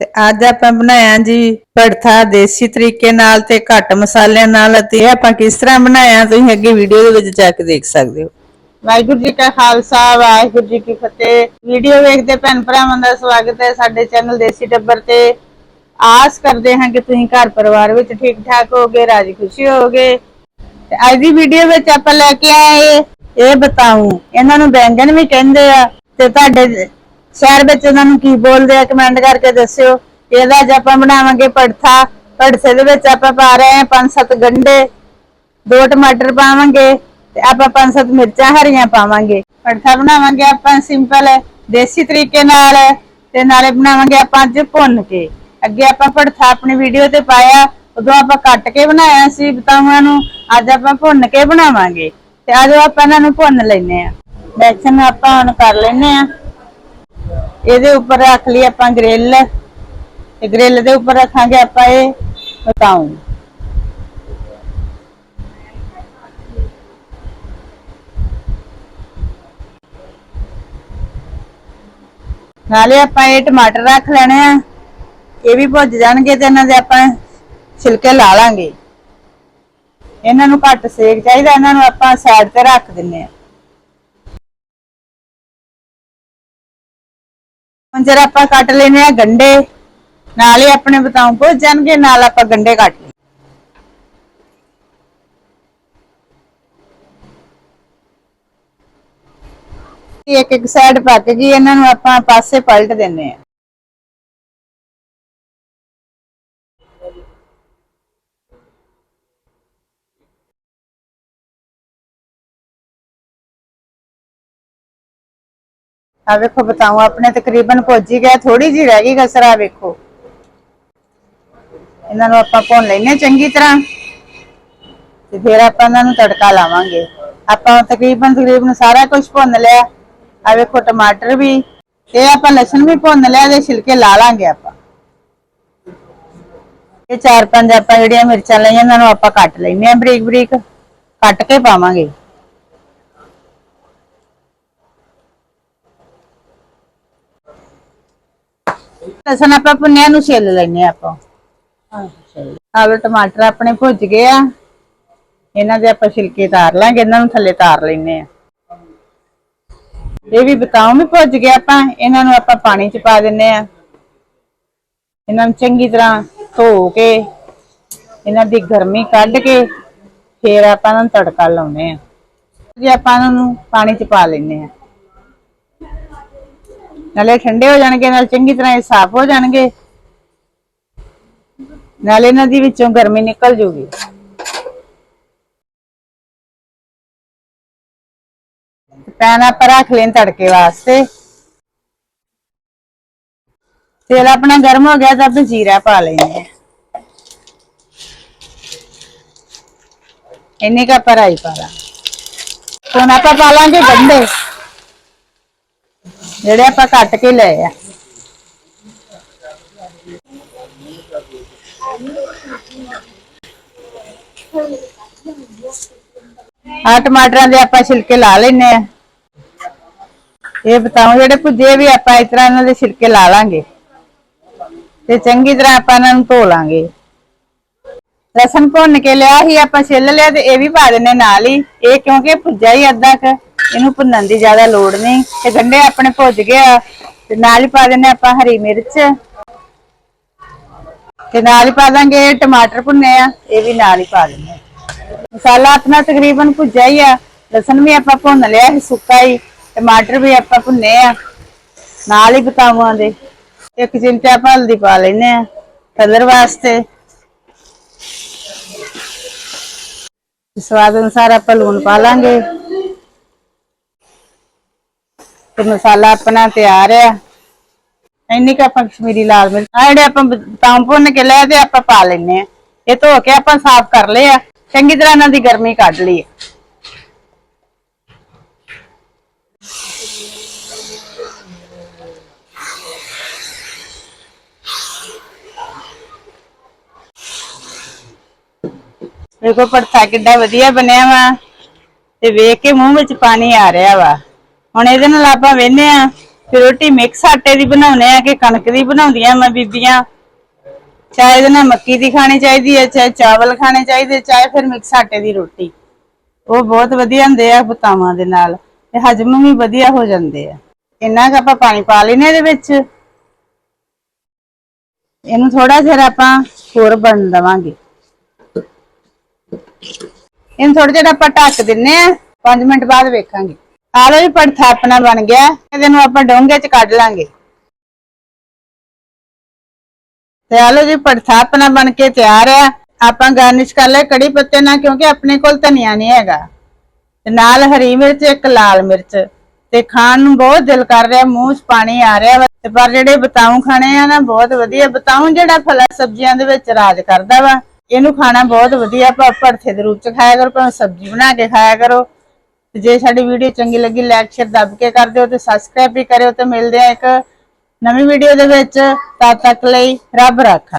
ਤੇ ਅੱਜ ਆਪਾਂ ਬਣਾਇਆ ਜੀ ਭੜਥਾ ਦੇਸੀ ਤਰੀਕੇ ਨਾਲ ਤੇ ਘੱਟ ਮਸਾਲਿਆਂ ਨਾਲ ਅਤੇ ਆਪਾਂ ਕਿਸ ਤਰ੍ਹਾਂ ਬਣਾਇਆ, ਤੁਸੀਂ ਅੱਗੇ ਵੀਡੀਓ ਦੇ ਵਿੱਚ ਜਾ ਕੇ ਦੇਖ ਸਕਦੇ ਹੋ। ਵਾਹਿਗੁਰੂ ਜੀ ਕਾ ਖਾਲਸਾ, ਵਾਹਿਗੁਰੂ ਜੀ ਕੀ ਫਤਿਹ। ਵੀਡੀਓ ਵੇਖਦੇ ਭੈਣ ਭਰਾਵਾਂ ਦਾ ਸਵਾਗਤ ਹੈ ਸਾਡੇ ਚੈਨਲ ਦੇਸੀ ਟੱਬਰ ਤੇ। ਆਸ ਕਰਦੇ ਹਾਂ ਕਿ ਤੁਸੀਂ ਘਰ ਪਰਿਵਾਰ ਵਿੱਚ ਠੀਕ ਠਾਕ ਹੋਗੇ ਰਾਜੀ ਖੁਸ਼ੀ ਹੋਗੇ ਤੇ ਅੱਜ ਦੀ ਵੀਡੀਓ ਵਿੱਚ ਆਪਾਂ ਲੈ ਕੇ ਆਏ ਇਹ ਬਤਾਉ ਇਹਨਾਂ ਨੂੰ ਬੈਂਗਣ ਵੀ ਕਹਿੰਦੇ ਆ ਤੇ ਤੁਹਾਡੇ ਸ਼ਹਿਰ ਵਿੱਚ ਇਹਨਾਂ ਨੂੰ ਕੀ ਬੋਲਦੇ ਆ ਕਮੈਂਟ ਕਰਕੇ ਦੱਸਿਓ। ਇਹਦਾ ਅੱਜ ਆਪਾਂ ਬਣਾਵਾਂਗੇ ਪੜਥਾ ਪੜਥੇ ਦੇ ਵਿੱਚ ਆਪਾਂ ਪਾ ਰਹੇ ਹਾਂ ਪੰਜ ਸੱਤ ਗੰਢੇ। ਦੋ ਟਮਾਟਰ ਪਾਵਾਂਗੇ ਤੇ ਆਪਾਂ ਪੰਜ ਸੱਤ ਮਿਰਚਾਂ ਹਰੀਆਂ ਪਾਵਾਂਗੇ। ਪੜਥਾ ਬਣਾਵਾਂਗੇ ਆਪਾਂ ਸਿੰਪਲ ਦੇਸੀ ਤਰੀਕੇ ਨਾਲ ਤੇ ਨਾਲੇ ਬਣਾਵਾਂਗੇ ਆਪਾਂ ਅੱਜ ਭੁੰਨ ਕੇ। ਅੱਗੇ ਆਪਾਂ ਪੜਥਾ ਆਪਣੀ ਵੀਡੀਓ ਤੇ ਪਾਇਆ, ਉਦੋਂ ਆਪਾਂ ਕੱਟ ਕੇ ਬਣਾਇਆ ਸੀ ਬਤਾਵਾਂ ਨੂੰ। ਅੱਜ ਆਪਾਂ ਭੁੰਨ ਕੇ ਬਣਾਵਾਂਗੇ। ਤੇ ਅੱਜ ਆਪਾਂ ਇਹਨਾਂ ਨੂੰ ਭੁੰਨ ਲੈਨੇ ਆ ਬੈਚਨ ਆਪਾਂ ਹੁਣ ਕਰ ਲੈਨੇ ਆ ਇਹਦੇ ਉੱਪਰ ਰੱਖ ਲਈ ਆਪਾਂ ਗ੍ਰਿਲ ਤੇ ਗ੍ਰਿਲ ਦੇ ਉੱਪਰ ਰੱਖਾਂਗੇ ਆਪਾਂ ਇਹ ਬਤਾਉਂ ਨਾਲੇ ਆਪਾਂ ਇਹ ਟਮਾਟਰ ਰੱਖ ਲੈਣੇ ਆ। ਇਹ ਵੀ ਭੁੱਜ ਜਾਣਗੇ ਤੇ ਇਹਨਾਂ ਦੇ ਆਪਾਂ ਛਿਲਕੇ ਲਾ ਲਾਂਗੇ। ਇਹਨਾਂ ਨੂੰ ਘੱਟ ਸੇਕ ਚਾਹੀਦਾ, ਇਹਨਾਂ ਨੂੰ ਆਪਾਂ ਸਾਈਡ ਤੇ ਰੱਖ ਦਿੰਨੇ ਆ। ਹੁਣ ਜਰਾ ਆਪਾਂ ਕੱਟ ਲੈਨੇ ਆ ਗੰਡੇ। ਨਾਲ ਹੀ ਆਪਣੇ ਬਤਾਉ ਭੁੱਜ ਜਾਣਗੇ, ਨਾਲ ਆਪਾਂ ਗੰਡੇ ਕੱਟ ਲਏ। ਇੱਕ ਇੱਕ ਸਾਈਡ ਪੱਕ ਗਈ, ਇਹਨਾਂ ਨੂੰ ਆਪਾਂ ਪਾਸੇ ਪਲਟ ਦਿੰਨੇ ਆ। ਆ ਵੇਖੋ ਬਤਾਉ ਆਪਣੇ ਤਕਰੀਬਨ ਭੁੱਜ ਹੀ ਗਿਆ ਥੋੜੀ ਜਿਹੀ ਰਹਿ ਗਈ ਕਸਰਾ ਵੇਖੋ। ਇਹਨਾਂ ਨੂੰ ਆਪਾਂ ਭੁੰਨ ਲੈਨੇ ਚੰਗੀ ਤਰ੍ਹਾਂ। ਤੇ ਫਿਰ ਆਪਾਂ ਇਹਨਾਂ ਨੂੰ ਤੜਕਾ ਲਾਵਾਂਗੇ। ਆਪਾਂ ਤਕਰੀਬਨ ਤਕਰੀਬਨ ਸਾਰਾ ਕੁਝ ਭੁੰਨ ਲਿਆ। ਆ ਵੇਖੋ ਟਮਾਟਰ ਵੀ। ਤੇ ਆਪਾਂ ਲਸਣ ਵੀ ਭੁੰਨ ਲਿਆ ਤੇ ਛਿਲਕੇ ਲਾ ਲਾਂਗੇ ਆਪਾਂ। ਇਹ ਚਾਰ ਪੰਜ ਆਪਾਂ ਜਿਹੜੀਆਂ ਮਿਰਚਾਂ ਲਈਆਂ, ਇਹਨਾਂ ਨੂੰ ਆਪਾਂ ਕੱਟ ਲੈਨੇ ਆ ਬਰੀਕ ਬਰੀਕ ਕੱਟ ਕੇ ਪਾਵਾਂਗੇ। ਲਸਣ ਆਪਾਂ ਭੁੰਨਿਆ ਨੂੰ ਛਿੱਲ ਲੈਨੇ ਆਪਾਂ। ਆਲੂ ਟਮਾਟਰ ਆਪਣੇ ਭੁੱਜ ਗਏ ਆ। ਇਹਨਾਂ ਦੇ ਆਪਾਂ ਛਿਲਕੇ ਤਾਰ ਲਾਂਗੇ ਇਹਨਾਂ ਨੂੰ ਥੱਲੇ ਤਾਰ ਲੈਨੇ ਆ ਇਹ ਵੀ ਬਤਾਉ ਵੀ ਭੁੱਜ ਗਿਆ ਆਪਾਂ ਇਹਨਾਂ ਨੂੰ ਆਪਾਂ ਪਾਣੀ ਚ ਪਾ ਦਿੰਨੇ ਆ ਇਹਨਾਂ ਨੂੰ ਚੰਗੀ ਤਰ੍ਹਾਂ ਧੋ ਕੇ ਇਹਨਾਂ ਦੀ ਗਰਮੀ ਕੱਢ ਕੇ ਫੇਰ ਆਪਾਂ ਇਹਨਾਂ ਨੂੰ ਤੜਕਾ ਲਾਉਨੇ ਆ ਜੀ ਆਪਾਂ ਇਹਨਾਂ ਨੂੰ ਪਾਣੀ ਚ ਪਾ ਲੈਨੇ ਆ ਨਾਲੇ ਠੰਡੇ ਹੋ ਜਾਣਗੇ, ਨਾਲ ਚੰਗੀ ਤਰ੍ਹਾਂ ਇਹ ਸਾਫ਼ ਹੋ ਜਾਣਗੇ। ਨਾਲੇ ਇਹਨਾਂ ਦੀ ਵਿੱਚੋਂ ਗਰਮੀ ਨਿਕਲ ਜੂਗੀ। ਪੈਨ ਆਪਾਂ ਰੱਖ ਲੈਣ ਤੜਕੇ ਵਾਸਤੇ। ਤੇਲ ਆਪਣਾ ਗਰਮ ਹੋ ਗਿਆ ਤਾਂ ਆਪਾਂ ਜੀਰਾ ਪਾ ਲੈਣੇ ਇੰਨੇ ਕਾ ਪਰਾਈ ਪਾ ਲਾ। ਹੁਣ ਆਪਾਂ ਪਾ ਲਾਂਗੇ ਗੰਢੇ ਜਿਹੜੇ ਆਪਾਂ ਕੱਟ ਕੇ ਲਏ ਆ। ਆ ਟਮਾਟਰਾਂ ਦੇ ਆਪਾਂ ਛਿਲਕੇ ਲਾ ਲੈਨੇ ਆ। ਇਹ ਬਤਾਓ ਜਿਹੜੇ ਭੁੱਜੇ ਵੀ ਆਪਾਂ ਇਸ ਤਰ੍ਹਾਂ ਇਹਨਾਂ ਦੇ ਛਿਲਕੇ ਲਾ ਲਾਂਗੇ। ਤੇ ਚੰਗੀ ਤਰ੍ਹਾਂ ਆਪਾਂ ਇਹਨਾਂ ਨੂੰ ਧੋ ਲਾਂਗੇ। ਲਸਣ ਭੁੰਨ ਕੇ ਲਿਆ ਸੀ, ਆਪਾਂ ਛਿੱਲ ਲਿਆ ਤੇ ਇਹ ਵੀ ਪਾ ਦਿੰਨੇ ਨਾਲ ਹੀ। ਇਹ ਕਿਉਂਕਿ ਭੁੱਜਾ ਹੀ ਅੱਧਾ ਕ। ਇਹਨੂੰ ਭੁੰਨਣ ਦੀ ਜ਼ਿਆਦਾ ਲੋੜ ਨਹੀਂ। ਤੇ ਗੰਡੇ ਆਪਣੇ ਭੁੱਜ ਗਏ ਆ, ਤੇ ਨਾਲ ਹੀ ਪਾ ਦਿੰਨੇ ਆਪਾਂ ਹਰੀ ਮਿਰਚ। ਤੇ ਨਾਲ ਹੀ ਪਾ ਦਾਂਗੇ ਟਮਾਟਰ ਭੁੰਨੇ ਆ, ਇਹ ਵੀ ਨਾਲ ਹੀ ਪਾ ਦਿੰਨੇ ਆ ਮਸਾਲਾ ਆਪਣਾ ਤਕਰੀਬਨ ਭੁੱਜਾ ਹੀ ਆ, ਲਸਣ ਵੀ ਆਪਾਂ ਭੁੰਨ ਲਿਆ ਸੀ, ਸੁੱਕਾ ਹੀ, ਟਮਾਟਰ ਵੀ ਆਪਾਂ ਭੁੰਨੇ ਆ, ਨਾਲ ਹੀ ਬਤਾਵਾਂ ਦੇ। ਇੱਕ ਚਿਮਚਾ ਆਪਾਂ ਹਲਦੀ ਪਾ ਲੈਨੇ ਆ ਕਲਰ ਵਾਸਤੇ। ਸਵਾਦ ਅਨੁਸਾਰ ਆਪਾਂ ਲੂਣ ਪਾ ਲਾਂਗੇ। ਤੇ ਮਸਾਲਾ ਆਪਣਾ ਤਿਆਰ ਆ। ਇੰਨੀ ਕੁ ਆਪਾਂ ਕਸ਼ਮੀਰੀ ਲਾਲ ਮਿਰਚ ਆ ਜਿਹੜੇ ਆਪਾਂ ਬਦਾਮ ਭੁੰਨ ਕੇ ਲਿਆ ਤੇ ਆਪਾਂ ਪਾ ਲੈਨੇ ਆ। ਇਹ ਧੋ ਕੇ ਆਪਾਂ ਸਾਫ਼ ਕਰ ਲਏ ਆ। ਚੰਗੀ ਤਰ੍ਹਾਂ ਇਹਨਾਂ ਦੀ ਗਰਮੀ ਕੱਢ ਲਈ ਆ। ਦੇਖੋ ਪਰਥਾ ਕਿੱਡਾ ਵਧੀਆ ਬਣਿਆ ਵਾ। ਤੇ ਵੇਖ ਕੇ ਮੂੰਹ ਵਿੱਚ ਪਾਣੀ ਆ ਰਿਹਾ ਵਾ। ਹੁਣ ਇਹਦੇ ਨਾਲ ਆਪਾਂ ਵੇਨੇ ਆ ਫਿਰ ਰੋਟੀ ਮਿਕਸ ਆਟੇ ਦੀ ਬਣਾਉਨੇ ਆ ਕਿ ਕਣਕ ਦੀ ਬਣਾਉਂਦੀਆਂ ਮੈਂ ਬੀਬੀਆਂ। ਚਾਹੇ ਇਹਦੇ ਨਾਲ ਮੱਕੀ ਦੀ ਖਾਣੀ ਚਾਹੀਦੀ ਹੈ ਚਾਹੇ ਚਾਵਲ ਖਾਣੇ ਚਾਹੀਦੇ, ਚਾਹੇ ਫਿਰ ਮਿਕਸ ਆਟੇ ਦੀ ਰੋਟੀ। ਉਹ ਬਹੁਤ ਵਧੀਆ ਹੁੰਦੇ ਆ ਬਤਾਵਾਂ ਦੇ ਨਾਲ ਤੇ ਹਜਮ ਵੀ ਵਧੀਆ ਹੋ ਜਾਂਦੇ ਆ। ਇੰਨਾ ਕੁ ਆਪਾਂ ਪਾਣੀ ਪਾ ਲੈਨੇ ਇਹਦੇ ਵਿੱਚ। ਇਹਨੂੰ ਥੋੜਾ ਜਿਹਾ ਆਪਾਂ ਹੋਰ ਬਣ ਦਵਾਂਗੇ। ਇਹਨੂੰ ਥੋੜਾ ਜਿਹਾ ਆਪਾਂ ਢੱਕ ਦਿੰਨੇ ਆ। 5 ਮਿੰਟ ਬਾਅਦ ਵੇਖਾਂਗੇ। ਆ ਲੋ ਜੀ ਪੜਥਾ ਆਪਣਾ ਬਣ ਗਿਆ। ਇਹਦੇ ਨੂੰ ਆਪਾਂ ਡੋਂਗੇ 'ਚ ਕੱਢ ਲਾਂਗੇ। ਤੇ ਆ ਲੋ ਜੀ ਪੜਥਾ ਬਣ ਕੇ ਤਿਆਰ ਆ। ਆਪਾਂ ਗਾਰਨਿਸ਼ ਕਰ ਲਿਆ ਕੜੀ ਪੱਤੇ ਨਾਲ, ਕਿਉਂਕਿ ਆਪਣੇ ਕੋਲ ਧਨੀਆ ਨਹੀਂ ਹੈਗਾ। ਤੇ ਨਾਲ ਹਰੀ ਮਿਰਚ, ਇੱਕ ਲਾਲ ਮਿਰਚ। ਤੇ ਖਾਣ ਨੂੰ ਬਹੁਤ ਦਿਲ ਕਰ ਰਿਹਾ, ਮੂੰਹ 'ਚ ਪਾਣੀ ਆ ਰਿਹਾ ਵਾ। ਤੇ ਪਰ ਜਿਹੜੇ ਬਤਾਉ ਖਾਣੇ ਆ ਨਾ, ਬਹੁਤ ਵਧੀਆ। ਬਤਾਉ ਜਿਹੜਾ ਫਲਾਂ ਸਬਜ਼ੀਆਂ ਦੇ ਵਿੱਚ ਰਾਜ ਕਰਦਾ ਵਾ, ਇਹਨੂੰ ਖਾਣਾ ਬਹੁਤ ਵਧੀਆ। ਭਾ ਭੜਥੇ ਦੇ ਰੂਪ 'ਚ ਖਾਇਆ ਕਰੋ, ਭਾਵੇਂ ਸਬਜ਼ੀ ਬਣਾ ਕੇ ਖਾਇਆ ਕਰੋ। ਤੇ ਜੇ ਸਾਡੀ ਵੀਡੀਓ ਚੰਗੀ ਲੱਗੀ ਲਾਈਕ ਸ਼ੇਅਰ ਦੱਬ ਕੇ ਕਰ ਦਿਓ ਤੇ ਸਬਸਕ੍ਰਾਈਬ ਵੀ ਕਰਿਓ ਤੇ ਮਿਲਦੇ ਆ ਇੱਕ ਨਵੀਂ ਵੀਡੀਓ ਦੇ ਵਿੱਚ। ਤਦ ਤੱਕ ਲਈ ਰੱਬ ਰਾਖਾ।